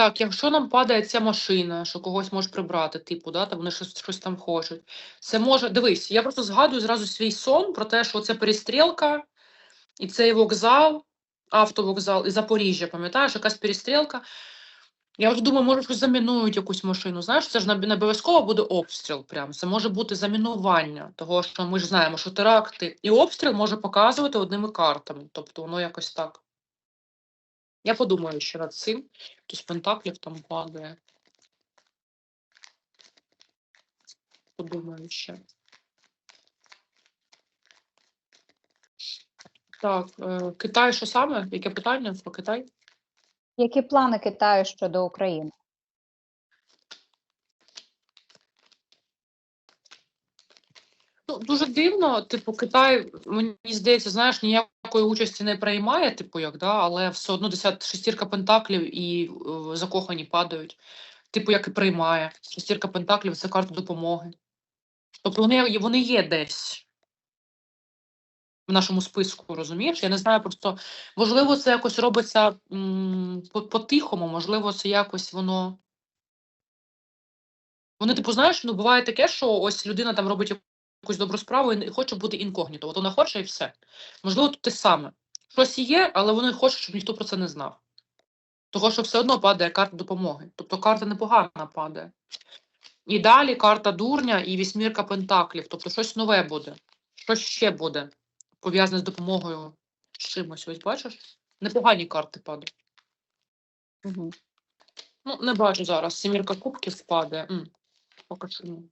Так, якщо нам падає ця машина, що когось може прибрати, типу, да, там вони щось, щось там хочуть. Це може. Дивись, я просто згадую зразу свій сон про те, що це перестрілка, і цей вокзал, автовокзал, і Запоріжжя, пам'ятаєш, якась перестрілка. Я вже думаю, може, щось замінують якусь машину. Знаєш, це ж не обов'язково буде обстріл. Прям. Це може бути замінування, того що ми ж знаємо, що теракти і обстріл може показувати одними картами. Тобто воно якось так. Я подумаю ще над цим. Туз пентаклів там падає. Подумаю ще. Так, е, Китай що саме? Яке питання про Китай? Які плани Китаю щодо України? Дуже дивно, типу, Китай, мені здається, знаєш, ніякої участі не приймає, типу, як, да, але все одно десят, шестірка пентаклів і е, закохані падають. Типу, як і приймає. Шестірка пентаклів це карта допомоги. Тобто вони, вони є десь в нашому списку, розумієш? Я не знаю, просто можливо, це якось робиться по-тихому, можливо, це якось воно. Вони, типу, знаєш, ну буває таке, що ось людина там робить якусь добру справу і хоче бути інкогніто. От вона хоче і все. Можливо, тут те саме. Щось є, але вони хочуть, щоб ніхто про це не знав. Того, що все одно падає карта допомоги. Тобто карта непогана падає. І далі карта дурня і вісьмірка пентаклів. Тобто щось нове буде. Щось ще буде пов'язане з допомогою з чимось. Ось бачиш? Непогані карти падають. Угу. Ну, не бачу зараз. Сімірка кубків спаде. М, Поки що ні.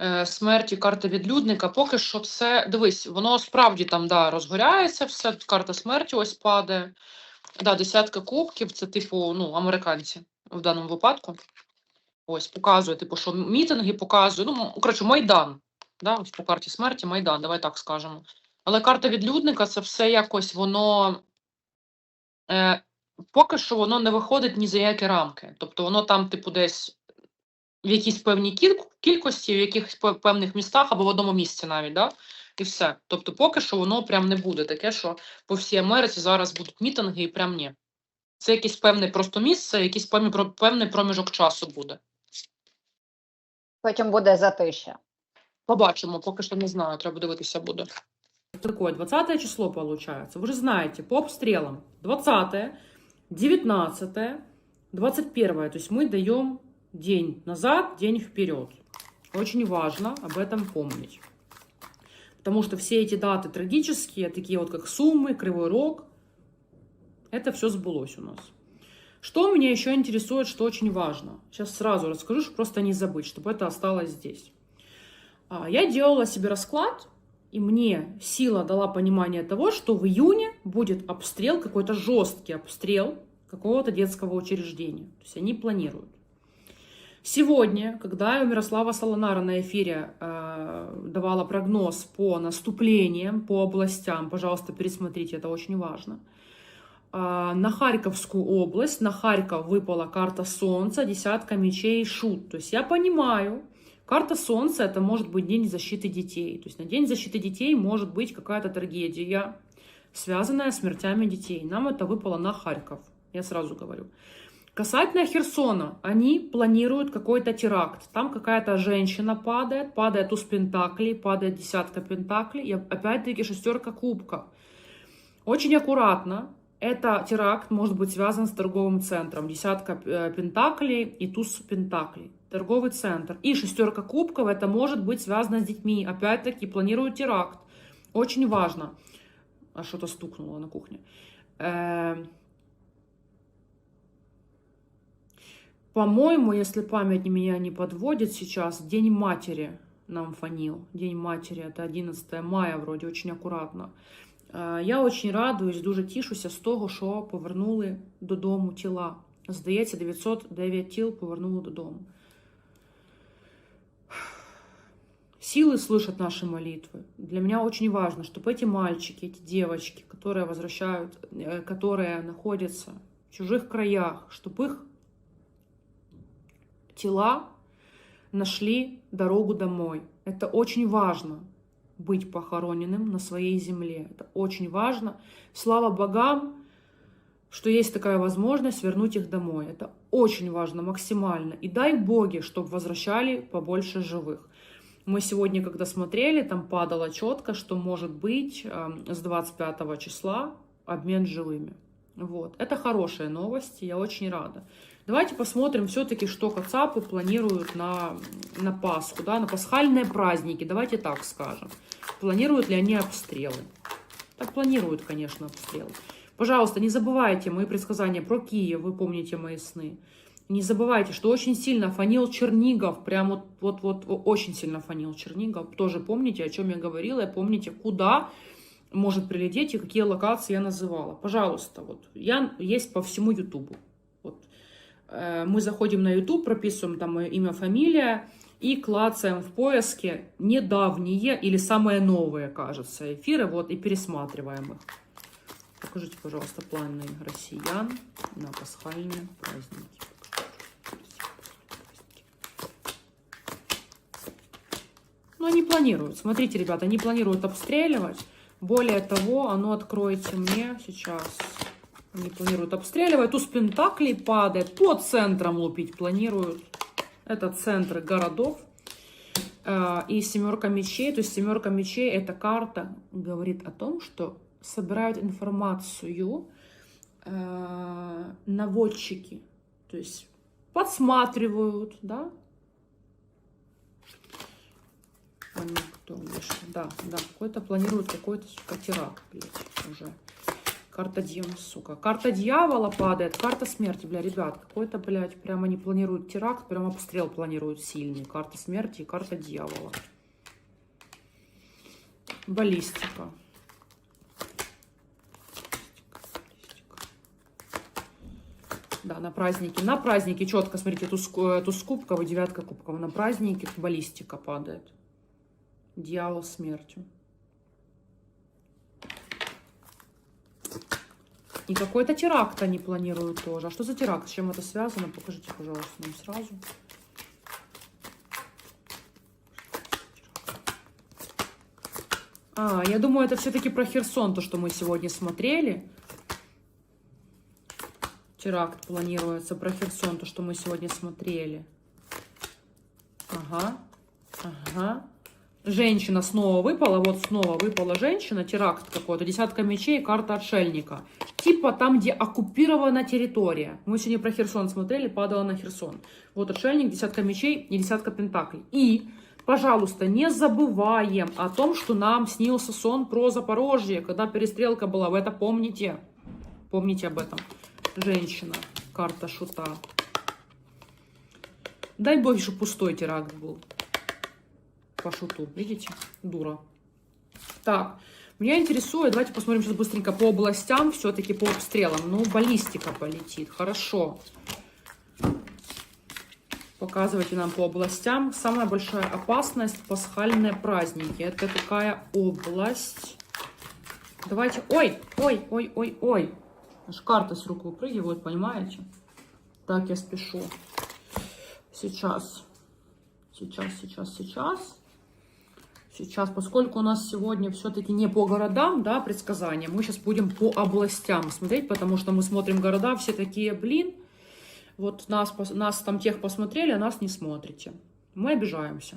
Е, смерті карта відлюдника. Поки що це. Дивись, воно справді там да, розгоряється, все. Карта смерті ось падає. Да, десятка кубків, це типу, ну, американці в даному випадку. Ось, показує, типу, що мітинги показує. Ну, коротше, Майдан. Да, ось по карті смерті Майдан, давай так скажемо. Але карта відлюдника це все якось воно. Е, поки що воно не виходить ні за які рамки. Тобто воно там, типу, десь в якійсь певній кіль- кількості, в якихось певних містах або в одному місці навіть, да? і все. Тобто, поки що воно прям не буде таке, що по всій Америці зараз будуть мітинги і прям ні. Це якесь певне просто місце, якийсь певний, про- певний проміжок часу буде. Потім буде затища. Побачимо, поки що не знаю, треба дивитися буде. Такое 20 число получается. Вы же знаете, по обстрелам 20, 19, 21. То есть мы даем день назад, день вперед. Очень важно об этом помнить. Потому что все эти даты трагические, такие вот как Суммы, Кривой Рог, это все сбылось у нас. Что меня еще интересует, что очень важно. Сейчас сразу расскажу, чтобы просто не забыть, чтобы это осталось здесь. А, Я делала себе расклад, и мне сила дала понимание того, что в июне будет обстрел, какой-то жесткий обстрел какого-то детского учреждения. То есть они планируют. Сегодня, когда Мирослава Солонара на эфире э, давала прогноз по наступлениям, по областям, пожалуйста, пересмотрите, это очень важно. А, на Харьковскую область, на Харьков выпала карта Солнца, десятка мечей и шут. То есть я понимаю, карта Солнца это может быть День защиты детей. То есть на День защиты детей может быть какая-то трагедия, связанная с смертями детей. Нам это выпало на Харьков, я сразу говорю. Касательно Херсона, они планируют какой-то теракт. Там какая-то женщина падает, падает туз пентаклей, падает десятка пентаклей, и опять-таки шестерка кубков. Очень аккуратно. Это теракт может быть связан с торговым центром. Десятка э, пентаклей и туз пентаклей. Торговый центр. И шестерка кубков это может быть связано с детьми. Опять-таки планируют теракт. Очень важно. А что-то стукнуло на кухне. По-моему, если память меня не подводит сейчас, День матери нам фонил. День матери, это 11 мая вроде, очень акуратно. Е, Я очень радуюсь, дуже тішуся з того, що повернули додому тіла. Здається, 909 тіл повернули додому. Силы слышат наши молитвы. Для меня очень важно, чтобы эти мальчики, эти девочки, которые возвращают, э, которые находятся в чужих краях, чтобы их тела нашли дорогу домой. Это очень важно быть похороненным на своей земле. Это очень важно. Слава богам, что есть такая возможность вернуть их домой. Это очень важно, максимально. И дай боги, чтобы возвращали побольше живых. Мы сегодня, когда смотрели, там падало четко, что может быть эм, с 25 числа обмен живыми. Вот. Это хорошая новость, я очень рада. Давайте посмотрим все-таки, что Кацапы планируют на, на Пасху, да, на пасхальные праздники, давайте так скажем. Планируют ли они обстрелы? Так планируют, конечно, обстрелы. Пожалуйста, не забывайте мои предсказания про Киев, вы помните мои сны. Не забывайте, что очень сильно фанил Чернигов, прям вот, вот, вот очень сильно фанил Чернигов. Тоже помните, о чем я говорила, и помните, куда может прилететь и какие локации я называла. Пожалуйста, вот я есть по всему Ютубу. Вот. Э, Мы заходим на YouTube, прописываем там имя, фамилия и клацаем в поиске недавние или самые новые, кажется, эфиры, вот, и пересматриваем их. Покажите, пожалуйста, планы россиян на пасхальные праздники. Ну, они планируют. Смотрите, ребята, они планируют обстреливать. Более того, ну откройте мне сейчас. Они планируют обстреливать. Туз Пентаклей падает. По центрам лупить планируют. Это центры городов. Э, И семерка мечей. То есть семерка мечей эта карта говорит о том, что собирают информацию э, наводчики. То есть подсматривают, да, Они кто вышел? Да, да, какой-то планирует какой-то, сука, теракт, блядь, уже. Карта дьявола, сука. Карта дьявола падает, карта смерти, бля, ребят. Какой-то, блядь, прям они планируют теракт, прям обстрел планируют сильный. Карта смерти и карта дьявола. Баллистика. Да, на праздники. На праздники четко, смотрите, туз, туз кубков девятка кубков. На праздники баллистика падает. Дьявол смертью. И какой-то теракт они планируют тоже. А что за теракт? С чем это связано? Покажите, пожалуйста, нам сразу. А, я думаю, это все-таки про Херсон, то, что мы сегодня смотрели. Теракт планируется про Херсон, то, что мы сегодня смотрели. Ага, ага. Женщина снова выпала, вот снова выпала женщина, теракт какой-то, десятка мечей, карта отшельника. Типа там, где оккупирована территория. Мы сегодня про Херсон смотрели, падала на Херсон. Вот отшельник, десятка мечей и десятка пентаклей. И, пожалуйста, не забываем о том, что нам снился сон про Запорожье, когда перестрелка была. Вы это помните? Помните об этом. Женщина, карта шута. Дай бог, чтобы пустой теракт был по шуту. Видите? Дура. Так, меня интересует, давайте посмотрим сейчас быстренько по областям, все-таки по обстрелам. Ну, баллистика полетит, хорошо. Показывайте нам по областям. Самая большая опасность – пасхальные праздники. Это какая область? Давайте, ой, ой, ой, ой, ой. Аж карты с рук выпрыгивают, понимаете? Так, я спешу. Сейчас. Сейчас, сейчас, сейчас. Сейчас, поскольку у нас сегодня все-таки не по городам, да, предсказания, мы сейчас будем по областям смотреть, потому что мы смотрим города, все такие, блин, вот нас, нас там тех посмотрели, а нас не смотрите. Мы обижаемся.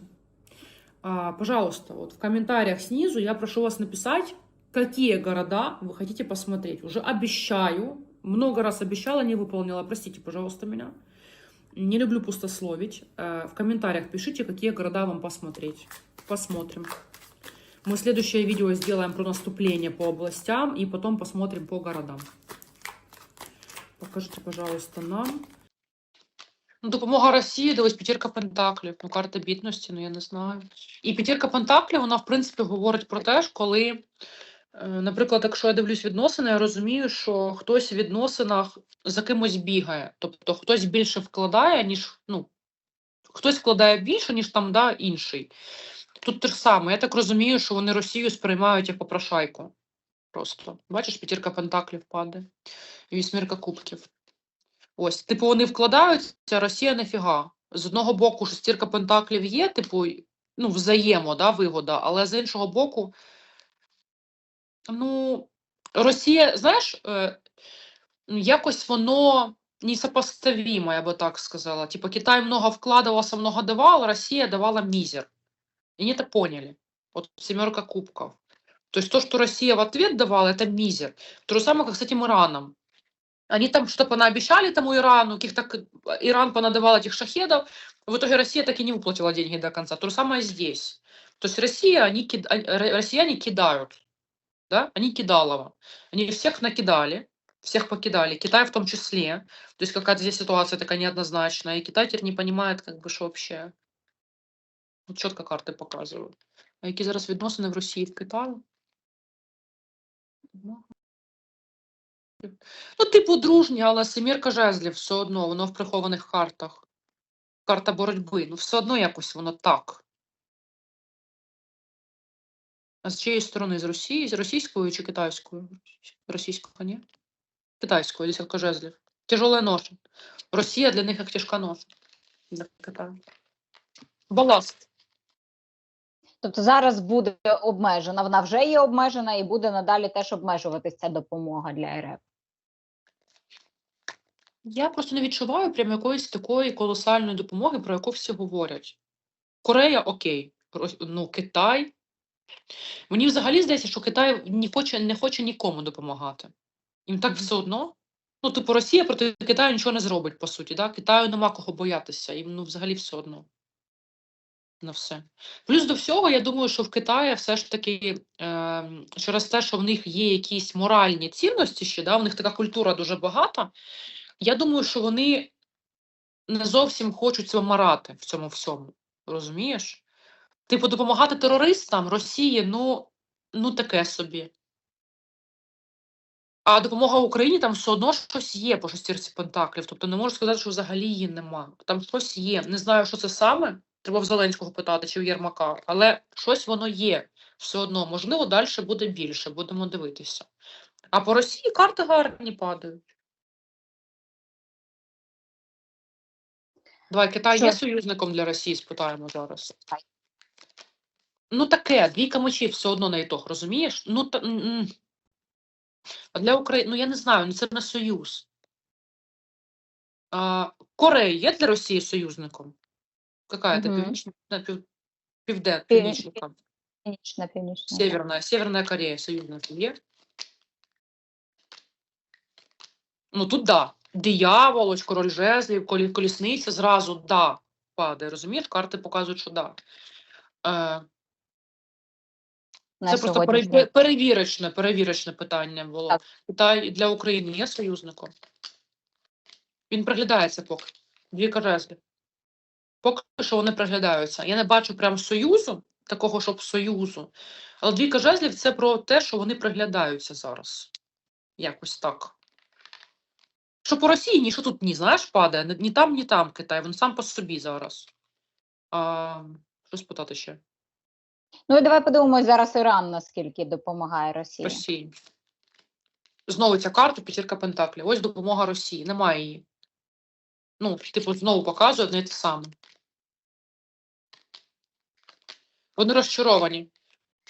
А, пожалуйста, вот в комментариях снизу я прошу вас написать, какие города вы хотите посмотреть. Уже обещаю, много раз обещала, не выполнила, простите, пожалуйста, меня. Не люблю пустословить. Э, В комментариях пишите, какие города вам посмотреть. Посмотрим. Мы следующее видео сделаем про наступление по областям и потом посмотрим по городам. Покажите, пожалуйста, нам. Ну, допомога Росії, дивись, п'ятірка пентаклів, ну, карта бідності, ну я не знаю. І п'ятірка пентаклів, вона, в принципі, говорить про те, що коли, наприклад, якщо я дивлюсь відносини, я розумію, що хтось в відносинах за кимось бігає. Тобто хтось більше вкладає, ніж, ну, хтось вкладає більше, ніж там да, інший. Тут те ж саме. Я так розумію, що вони Росію сприймають як попрошайку. Просто. Бачиш, п'ятірка пентаклів падає. І вісьмірка кубків. Ось, типу, вони вкладаються, Росія нафіга. З одного боку, шестірка пентаклів є, типу, ну, взаємо, да, вигода, але з іншого боку, ну, Росія, знаєш, е, ну, якось воно несопоставимо, я бы так сказала. Типа Китай много вкладывался, много давал, Россия давала мизер. И они это поняли. Вот семерка кубков. То есть то, что Россия в ответ давала, это мизер. То же самое, как с этим Ираном. Они там что-то понаобещали тому Ирану, каких-то к- Иран понадавал этих шахедов, в итоге Россия так и не выплатила деньги до конца. То же самое здесь. То есть Россия, они, кид- а- р- россияне кидают, да, они кидалово. Они всех накидали, всех покидали, Китай в том числе. То есть какая-то здесь ситуация такая неоднозначная, и Китай теперь не понимает, как бы, что вообще. Вот чітко карти показують. А які зараз відносини в Росії в Китаю? Ну, Ну, типу, дружні, але семірка жезлів все одно, воно в прихованих картах. Карта боротьби. Ну, все одно якось воно так. А з чиєї сторони? З Росії? З російською чи китайською? Російською, ні? Китайською, десятка жезлів. Тяжелая ноша. Росія для них як тяжка ноша. Для Китаю. Баласт. Тобто зараз буде обмежена, вона вже є обмежена і буде надалі теж обмежуватись ця допомога для РФ. Я просто не відчуваю прям якоїсь такої колосальної допомоги, про яку всі говорять. Корея окей, ну Китай. Мені взагалі здається, що Китай не хоче, не хоче нікому допомагати. Їм так все одно. Ну, типу, Росія проти Китаю нічого не зробить, по суті. Да? Китаю нема кого боятися, їм ну, взагалі все одно. На все. Плюс до всього, я думаю, що в Китаї все ж таки е, через те, що в них є якісь моральні цінності ще, да, в них така культура дуже багата. Я думаю, що вони не зовсім хочуть себе марати в цьому всьому. Розумієш? Типу, допомагати терористам Росії, ну, ну таке собі. А допомога Україні там все одно щось є по шестірці Пентаклів. Тобто не можу сказати, що взагалі її нема. Там щось є. Не знаю, що це саме. Треба в Зеленського питати чи в Єрмака, але щось воно є все одно. Можливо, далі буде більше, будемо дивитися. А по Росії карти гарні падають. Давай, Китай є союзником для Росії, спитаємо зараз. Ну таке, двійка мечів все одно на ітог, розумієш? Ну, та, а для України, ну я не знаю, ну це не союз. А, Корея є для Росії союзником? Какая это Мгм. північна, пів, півден, північна. Північна, північна. Северная, Северная Корея, союзник є? Ну тут да. Диявол, ось король жезлів, колісниця зразу да падає. Розумієш, карти показують, що да. Е, на це просто пере- перевірочне, перевірочне питання було. Так. Китай для України є союзником? Він приглядається поки. Двіка жезлів. Поки що вони приглядаються. Я не бачу прям союзу, такого, щоб союзу. Але двійка жезлів це про те, що вони приглядаються зараз. Якось так. Що по Росії, ні, що тут ні, знаєш, падає. Ні, ні там, ні там Китай, він сам по собі зараз. А, що спитати ще? Ну і давай подивимось зараз Іран, наскільки допомагає Росії. Росії. Знову ця карта, п'ятірка Пентаклів. Ось допомога Росії. Немає її. Ну, типу, знову показує одне те саме. Вони розчаровані.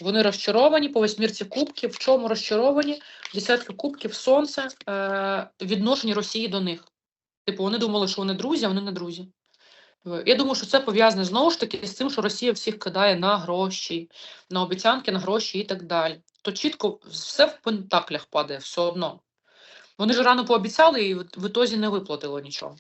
Вони розчаровані по восьмірці кубків. В чому розчаровані? Десятка кубків, сонце, е, відношення Росії до них. Типу, вони думали, що вони друзі, а вони не друзі. Е, Я думаю, що це пов'язане знову ж таки з тим, що Росія всіх кидає на гроші, на обіцянки, на гроші і так далі. То чітко все в пентаклях падає все одно. Вони ж рано пообіцяли і в в ітозі не виплатило нічого.